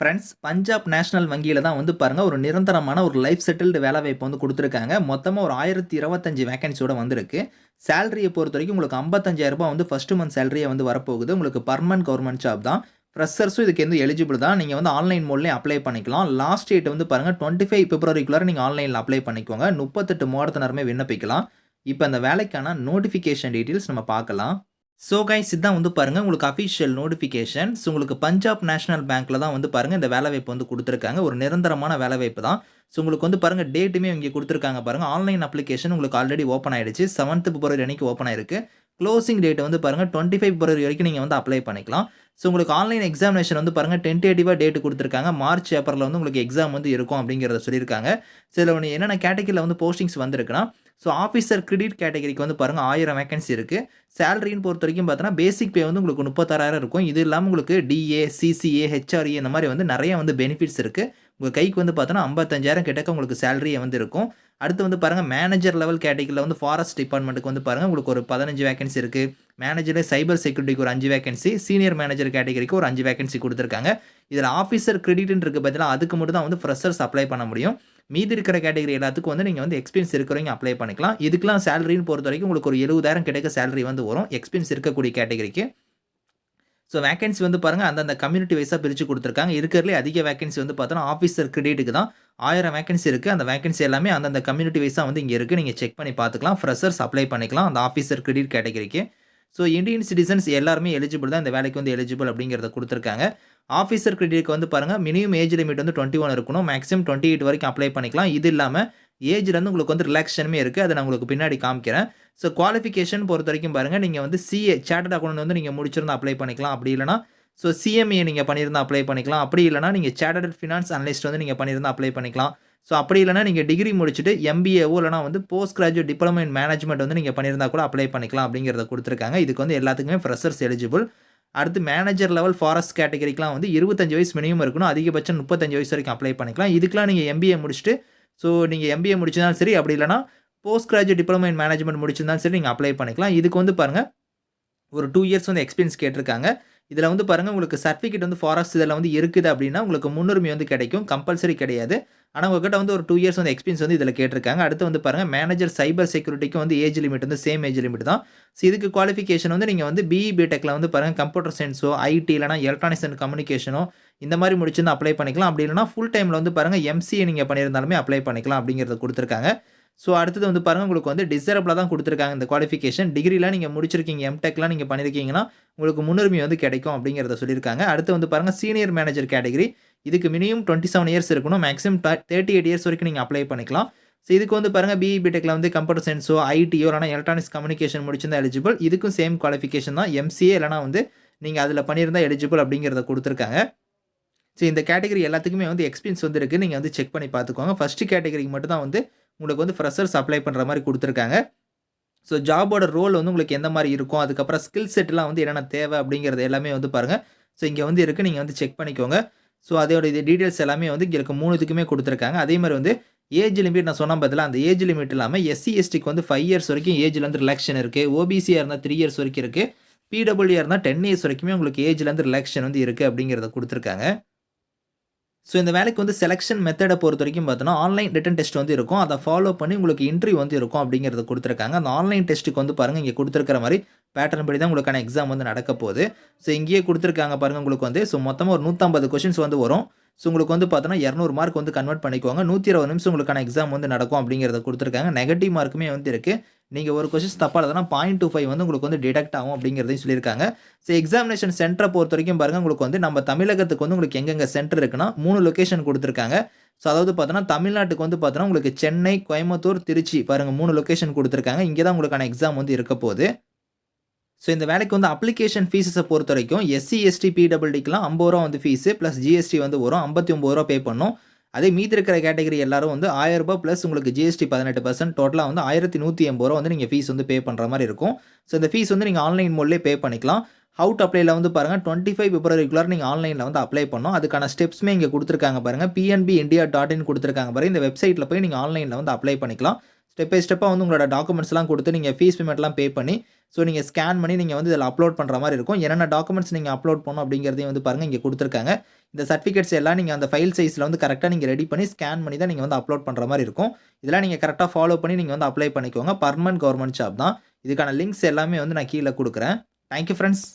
Friends Punjab national வங்கியில் தான் வந்து பாருங்கள் ஒரு நிரந்தரமான ஒரு லைஃப் செட்டில்டு வேலை வாய்ப்பு வந்து கொடுத்துருக்காங்க. மொத்தமாக ஒரு ஆயிரத்தி இருபத்தஞ்சு வேகன்சியோட வந்திருக்கு. சேலரியை பொறுத்த வரைக்கும் உங்களுக்கு ஐம்பத்தஞ்சாயிரரூபா வந்து ஃபஸ்ட்டு மந்த் சேலரியை வந்து வரப்போகுது. உங்களுக்கு பர்மனன்ட் கவர்மெண்ட் ஜாப் தான். ஃப்ரெஷர்ஸும் இதுக்கு வந்து எலிஜிபிள் தான். நீங்கள் வந்து ஆன்லைன் மோட்லேயே அப்ளை பண்ணிக்கலாம். லாஸ்ட் டேட் வந்து பாருங்கள் டுவெண்ட்டி ஃபைவ் பிப்ரவரிக்குள்ளார நீங்கள் ஆன்லைனில் அப்ளை பண்ணிக்கோங்க. முப்பத்தெட்டு மாதத்தினருமே விண்ணப்பிக்கலாம். இப்போ அந்த வேலைக்கான நோட்டிஃபிகேஷன் டீட்டெயில்ஸ் நம்ம பார்க்கலாம். ஸோ கைஸ் இதான் வந்து பாருங்கள் உங்களுக்கு அஃபிஷியல் நோட்டிஃபிகேஷன்ஸ் உங்களுக்கு பஞ்சாப் நேஷனல் பேங்க்கில் தான் வந்து பாருங்கள் இந்த வேலைவாய்ப்பு வந்து கொடுத்துருக்காங்க. ஒரு நிரந்தரமான வேலைவாய்ப்பு தான். ஸோ உங்களுக்கு வந்து பாருங்கள் டேட்டுமே இங்கே கொடுத்துருக்காங்க பாருங்கள் ஆன்லைன் அப்ளிகேஷன் உங்களுக்கு ஆல்ரெடி ஓப்பன் ஆயிடுச்சு. செவன்த் பிப்ரவரி அன்னைக்கு ஓப்பன் ஆயிருக்கு. க்ளோசிங் டேட் வந்து பாருங்கள் டுவெண்ட்டி ஃபைவ் பிப்ரவரி வரைக்கும் நீங்கள் வந்து அப்ளை பண்ணிக்கலாம். ஸோ உங்களுக்கு ஆன்லைன் எக்ஸாமினேஷன் வந்து பாருங்கள் டென்டேட்டிவாக டேட் கொடுத்துருக்காங்க. மார்ச் ஏப்ரலில் வந்து உங்களுக்கு எக்ஸாம் வந்து இருக்கும் அப்படிங்கிறத சொல்லியிருக்காங்க. ஸோ இதில் ஒன்று என்னென்ன கேட்டகரியில் வந்து போஸ்டிங்ஸ் வந்திருக்குன்னா ஸோ ஆஃபீஸர் கிரெடிட் கேட்டகரிக்கு வந்து பாருங்கள் ஆயிரம் வேகன்சி இருக்குது சேலரின்னு பொறுத்த வரைக்கும் பார்த்தோன்னா பேசிக் பே வந்து உங்களுக்கு முப்பத்தாறாயிரம் இருக்கும். இது இல்லாமல் உங்களுக்கு டிஏ சிசிஏ ஹெச்ஆர்ஏ இந்த மாதிரி வந்து நிறைய வந்து பெனிஃபிட்ஸ் இருக்குது உங்கள் கைக்கு வந்து பார்த்தோன்னா ஐம்பத்தஞ்சாயிரம் கிட்டக்க உங்களுக்கு சேலரியே வந்து இருக்கும். அடுத்து வந்து பாருங்கள் மேனேஜர் லெவல் கேட்டகரியில் வந்து ஃபாரஸ்ட் டிபார்ட்மெண்ட்டுக்கு வந்து பாருங்கள் உங்களுக்கு ஒரு பதினஞ்சு வேகன்சி இருக்குது மேனேஜர் சைபர் செக்யூரிட்டிக்கு ஒரு அஞ்சு வேகன்சி சீனியர் மேனேஜர் கேட்டகரிக்கு ஒரு அஞ்சு வேகன்சி கொடுத்துருக்காங்க. இதில் ஆஃபீஸர் கிரெடிட்னு இருக்க பார்த்தீங்கன்னா அதுக்கு மட்டும் தான் வந்து ஃப்ரெஷர்ஸ் அப்ளை பண்ண முடியும். மீதி இருக்கிற கேட்டகரி எல்லாத்துக்கும் வந்து நீங்கள் வந்து எக்ஸ்பீரியன்ஸ் இருக்கிறவங்க அப்ளை பண்ணிக்கலாம். இதுக்கெலாம் சேலரின்னு பொறுத்த வரைக்கும் உங்களுக்கு ஒரு எழுபதாயிரம் கிடைக்க சேலரி வந்து வரும். எக்ஸ்பீரியன்ஸ் இருக்கக்கூடிய கேட்டகரிக்கு ஸோ வேகன்சி வந்து பாருங்கள் அந்தந்த கம்யூனிட்டி வைஸாக பிரித்து கொடுத்துருக்காங்க. இருக்கிறதுலே அதிக வேகன்சி வந்து பார்த்தோன்னா ஆஃபீஸர் கிரெடிட்டுக்கு தான். ஆயிரம் வேகன்சி இருக்குது அந்த வேகன்சி எல்லாமே அந்தந்த கம்யூனிட்டி வைஸாக வந்து இங்கே இருக்குது நீங்கள் செக் பண்ணி பார்த்துக்கலாம். ஃப்ரெஷர்ஸ் அப்ளை பண்ணிக்கலாம். அந்த ஆஃபீஸர் கிரெடிட் கேட்டகரிக்கு ஸோ இந்தியன் சிட்டிசன்ஸ் எல்லாருமே எலிஜிபிள் தான் இந்த வேலைக்கு வந்து எலிஜிபிள் அப்படிங்கிறத கொடுத்துருக்காங்க. ஆஃபீஸர் கிரெடிட்க்கு வந்து பாருங்கள் மினிமம் ஏஜ் லிமிட் வந்து டுவெண்ட்டி ஒன் இருக்கணும். மேக்ஸிமம் டுவெண்ட்டி எயிட் வரைக்கும் அப்ளை பண்ணிக்கலாம். இது இல்லாமல் ஏஜ்லேருந்து வந்து உங்களுக்கு வந்து ரிலாக்ஷனுமே இருக்குது அதை நான் உங்களுக்கு பின்னாடி காமிக்கிறேன். ஸோ குவாலிஃபிகேஷன் பொறுத்த வரைக்கும் பாருங்கள் நீங்கள் வந்து சிஏ சேட்டர்ட் அக்கௌண்ட் வந்து நீங்கள் முடிச்சிருந்தா அப்ளை பண்ணிக்கலாம். அப்படி இல்லைனா ஸோ சிஎம்ஏ நீங்கள் பண்ணியிருந்தால் அப்ளை பண்ணிக்கலாம். அப்படி இல்லைனா நீங்கள் சேட்டர்ட் ஃபினான்ஸ் அனலிஸ்ட் வந்து நீங்கள் பண்ணியிருந்தால் அப்ளை பண்ணிக்கலாம். ஸோ அப்படி இல்லைனா நீங்கள் டிகிரி முடிச்சுட்டு எம்பிஏவோ இல்லைனா வந்து post graduate diploma in management வந்து நீங்கள் பண்ணியிருந்தா கூட அப்ளை பண்ணிக்கலாம் அப்படிங்கிறத கொடுத்துருக்காங்க. இதுக்கு வந்து எல்லாத்துக்குமே ஃப்ரெஷர்ஸ் எலிஜிபிள் அடுத்து மேனேஜர் லெவல் ஃபாரஸ்ட் கேட்டகரிக்கெலாம் வந்து இருபத்தஞ்சு வயசு மினிமம் இருக்கணும். அதிகபட்சம் முப்பத்தஞ்சு வயசு வரைக்கும் அப்ளை பண்ணிக்கலாம். இதுக்கெலாம் நீங்கள் எம்பிஏ முடிச்சுட்டு ஸோ நீங்கள் எம்பிஏ முடிச்சிருந்தாலும் சரி அப்படி இல்லைனா post graduate diploma in management முடிச்சிருந்தாலும் சரி நீங்கள் அப்ளை பண்ணிக்கலாம். இதுக்கு வந்து பாருங்கள் ஒரு டூ இயர்ஸ் வந்து எக்ஸ்பீரியன்ஸ் கேட்டிருக்காங்க. இதில் வந்து பாருங்கள் உங்களுக்கு சர்டிஃபிகேட் வந்து ஃபாரஸ்ட் இதில் வந்து இருக்குது அப்படின்னா உங்களுக்கு முன்னுரிமை வந்து கிடைக்கும். கம்பல்சரி கிடையாது. ஆனால் உங்ககிட்ட வந்து ஒரு டூ இயர்ஸ் வந்து எக்ஸ்பீரியன்ஸ் வந்து இதில் கேட்டிருக்காங்க. அடுத்து வந்து பாருங்கள் மேனேஜர் சைபர் செக்யூரிட்டிக்கு வந்து ஏஜ் லிமிட் வந்து சேம் ஏஜ் லிமிட் தான். ஸோ இதுக்கு குவாலிஃபிகேஷன் வந்து நீங்கள் வந்து பிஇ பிடெக்கில் வந்து பாருங்கள் கம்ப்யூட்டர் சயின்ஸோ ஐடி இல்லைனா எலக்ட்ரானிக்ஸ் அண்ட் கம்யூனிகேஷனோ இந்த மாதிரி முடிச்சிருந்து அப்ளை பண்ணிக்கலாம். அப்படி இல்லைனா ஃபுல் டைமில் வந்து பாருங்கள் எம்சிஏ நீங்கள் பண்ணியிருந்தாலுமே அப்ளை பண்ணிக்கலாம் அப்படிங்கிறத கொடுத்துருக்காங்க. ஸோ அடுத்தது வந்து பாருங்கள் உங்களுக்கு வந்து டிசரபிளாக தான் கொடுத்துருக்காங்க இந்த குவாலிஃபிகேஷன் டிகிரிலாம் நீங்கள் முடிச்சிருக்கீங்க எம்டெக்லாம் நீங்கள் பண்ணியிருக்கீங்கன்னா உங்களுக்கு முன்னுரிமை வந்து கிடைக்கும் அப்படிங்கிறத சொல்லியிருக்காங்க. அடுத்து வந்து பாருங்கள் சீனியர் மேனேஜர் கேட்டகரி இதுக்கு மினிமம் டுவெண்ட்டி செவன் இயர்ஸ் இருக்கணும். மேக்ஸிமம் தேர்ட்டி எயிட் இயர்ஸ் வரைக்கும் நீங்கள் அப்ளை பண்ணிக்கலாம். ஸோ இதுக்கு வந்து பாருங்கள் பிஇ பிடெக்கில் வந்து கம்ப்யூட்டர் சயின்ஸோ ஐடியோ இல்லைனா எலக்ட்ரானிக்ஸ் கம்யூனிகேஷன் முடிச்சிருந்தா எலிஜிபிள் இதுக்கும் சேம் குவாலிஃபிகேஷன் தான். எம்சிஏ இல்லைனா வந்து நீங்கள் அதில் பண்ணியிருந்தா எலிஜிபிள் அப்படிங்கிறத கொடுத்துருக்காங்க. ஸோ இந்த கேட்டகரி எல்லாத்துக்குமே வந்து எக்ஸ்பீரியன்ஸ் வந்து இருக்குது நீங்கள் வந்து செக் பண்ணி பார்த்துக்கோங்க. ஃபஸ்ட்டு கேட்டகரிக்கு மட்டும் தான் வந்து உங்களுக்கு வந்து ஃப்ரெஷர்ஸ் அப்ளை பண்ணுற மாதிரி கொடுத்துருக்காங்க. ஸோ ஜாபோட ரோல் வந்து உங்களுக்கு எந்த மாதிரி இருக்கும்? அதுக்கப்புறம் ஸ்கில் செட்லாம் வந்து என்னென்ன தேவை அப்படிங்கிறது எல்லாமே வந்து பாருங்கள் ஸோ இங்கே வந்து இருக்குது நீங்கள் வந்து செக் பண்ணிக்கோங்க. ஸோ அதோட இது டீட்டெயில்ஸ் எல்லாமே வந்து இங்கே இருக்க மூணுத்துக்குமே கொடுத்துருக்காங்க. அதே மாதிரி வந்து ஏஜ் லிமிட் நான் சொன்ன பதில் அந்த ஏஜ் லிமிட் இல்லாமல் எஸ்சி எஸ்டிக்கு வந்து ஃபைவ் இயர்ஸ் வரைக்கும் ஏஜ்லேருந்து ரிலாக்ஷன் இருக்குது ஓபிசியாக இருந்தால் த்ரீ இயர்ஸ் வரைக்கும் இருக்குது பிடபிள்யூ இருந்தால் டென் இயர்ஸ் வரைக்குமே உங்களுக்கு ஏஜ்லேருந்து ரிலாக்ஷன் வந்து இருக்குது அப்படிங்கிறத கொடுத்துருக்காங்க. ஸோ இந்த வேலைக்கு வந்து செலெக்ஷன் மெத்தடை பொறுத்த வரைக்கும் பார்த்தோன்னா ஆன்லைன் ரிட்டன் டெஸ்ட் வந்து இருக்கும். அதை ஃபாலோ பண்ணி உங்களுக்கு இன்டர்வியூ வந்து இருக்கும் அப்படிங்கிறத கொடுத்துருக்காங்க. அந்த ஆன்லைன் டெஸ்ட்டுக்கு வந்து பாருங்கள் இங்கே கொடுத்துருக்கிற மாதிரி பேட்டர்ன் படி தான் உங்களுக்கான எக்ஸாம் வந்து நடக்க போகுது. ஸோ இங்கேயே கொடுத்துருக்காங்க பாருங்கள் உங்களுக்கு வந்து. ஸோ மொத்தமாக ஒரு நூற்றம்பது கொஷின்ஸ் வந்து வரும். ஸோ உங்களுக்கு வந்து பார்த்தோன்னா இரநூறு மார்க் வந்து கன்வெர்ட் பண்ணிக்கோங்க. நூற்றி இருபது நிமிஷம் உங்களுக்கான எக்ஸாம் வந்து நடக்கும் அப்படிங்கிறத கொடுத்துருக்காங்க. நெகட்டிவ் மார்க்குமே வந்து இருக்குது நீங்கள் ஒரு கொஷின்ஸ் தப்பாக எழுதுனா பாயிண்ட் டூ ஃபைவ் வந்து உங்களுக்கு வந்து டிடெக்ட் ஆகும் அப்படிங்கிறதையும் சொல்லியிருக்காங்க. ஸோ எக்ஸாமினேஷன் சென்டரை பொறுத்த வரைக்கும் பாருங்கள் உங்களுக்கு வந்து நம்ம தமிழகத்துக்கு வந்து உங்களுக்கு எங்கெங்கே சென்டர் இருக்குன்னா மூணு லொக்கேஷன் கொடுத்துருக்காங்க. ஸோ அதாவது பார்த்தோன்னா தமிழ்நாட்டுக்கு வந்து பார்த்தோன்னா உங்களுக்கு சென்னை கோயம்புத்தூர் திருச்சி பாருங்கள் மூணு லொக்கேஷன் கொடுத்துருக்காங்க. இங்கே தான் உங்களுக்கான எக்ஸாம் வந்து இருக்க போகுது. ஸோ இந்த வேலைக்கு வந்து அப்ளிகேஷன் ஃபீஸஸை பொறுத்த வரைக்கும் எஸ்சி எஸ்டி பிடபிள்டிக்கெலாம் ஐம்பது ரூபா வந்து ஃபீஸு ப்ளஸ் ஜிஎஸ்டி வந்து வரும். ஐம்பத்தி ஒம்பது ரூபா பே பண்ணும். அதே மீதி இருக்கிற கேட்டகரி எல்லாரும் வந்து ஆயிரம் ரூபாய் ப்ளஸ் உங்களுக்கு ஜிஎஸ்டி பதினெட்டு பர்சன்ட் டோட்டலாக வந்து ஆயிரத்தி நூற்றி எண்பது ரூபா வந்து நீங்கள் ஃபீஸ் வந்து பே பண்ணுற மாதிரி இருக்கும். ஸோ இந்த ஃபீஸ் வந்து நீங்கள் ஆன்லைன் மோட்லேயே பே பண்ணிக்கலாம். அவுட் அப்ளைல வந்து பாருங்கள் டுவெண்ட்டி ஃபைவ் பிப்ரவரிக்குள்ளார் நீங்கள் ஆன்லைனில் வந்து அப்ளை பண்ணோம் அதுக்கான ஸ்டெப்ஸுமே இங்கே கொடுத்துருக்காங்க பாருங்கள் பிஎன்பி இந்தியா டாட் இன் கொடுத்துருக்காங்க பாருங்கள் இந்த வெப்சைட்டில் போய் நீங்கள் ஆன்லைனில் வந்து அப்ளை பண்ணிக்கலாம். ஸ்டெப் பை ஸ்டெப்பாக வந்து உங்களோட டாக்குமெண்ட்ஸ்லாம் கொடுத்து நீங்கள் ஃபீஸ் பேமெண்ட்லாம் பே பண்ணி ஸோ நீங்கள் ஸ்கேன் பண்ணி நீங்கள் வந்து இதில் அப்லோட் பண்ணுற மாதிரி இருக்கும். என்னென்ன டாக்குமெண்ட்ஸ் நீங்கள் அப்லோட் பண்ணணும் அப்படிங்கிறதையும் வந்து பாருங்கள் இங்கே கொடுத்துருக்காங்க. இந்த சர்டிஃபிகேட்ஸ் எல்லாம் நீங்கள் அந்த ஃபைல் சைஸில் வந்து கரெக்டாக நீங்கள் ரெடி பண்ணி ஸ்கேன் பண்ணி தான் நீங்கள் வந்து அப்லோட் பண்ணுற மாதிரி இருக்கும். இதெல்லாம் நீங்கள் கரெக்டாக ஃபாலோ பண்ணி நீங்கள் வந்து அப்ளை பண்ணிக்கோங்க. பர்மனன்ட் கவர்மெண்ட் ஜாப் தான். இதுக்கான லிங்க்ஸ் எல்லாமே வந்து நான் கீழே கொடுக்குறேன். Thank you friends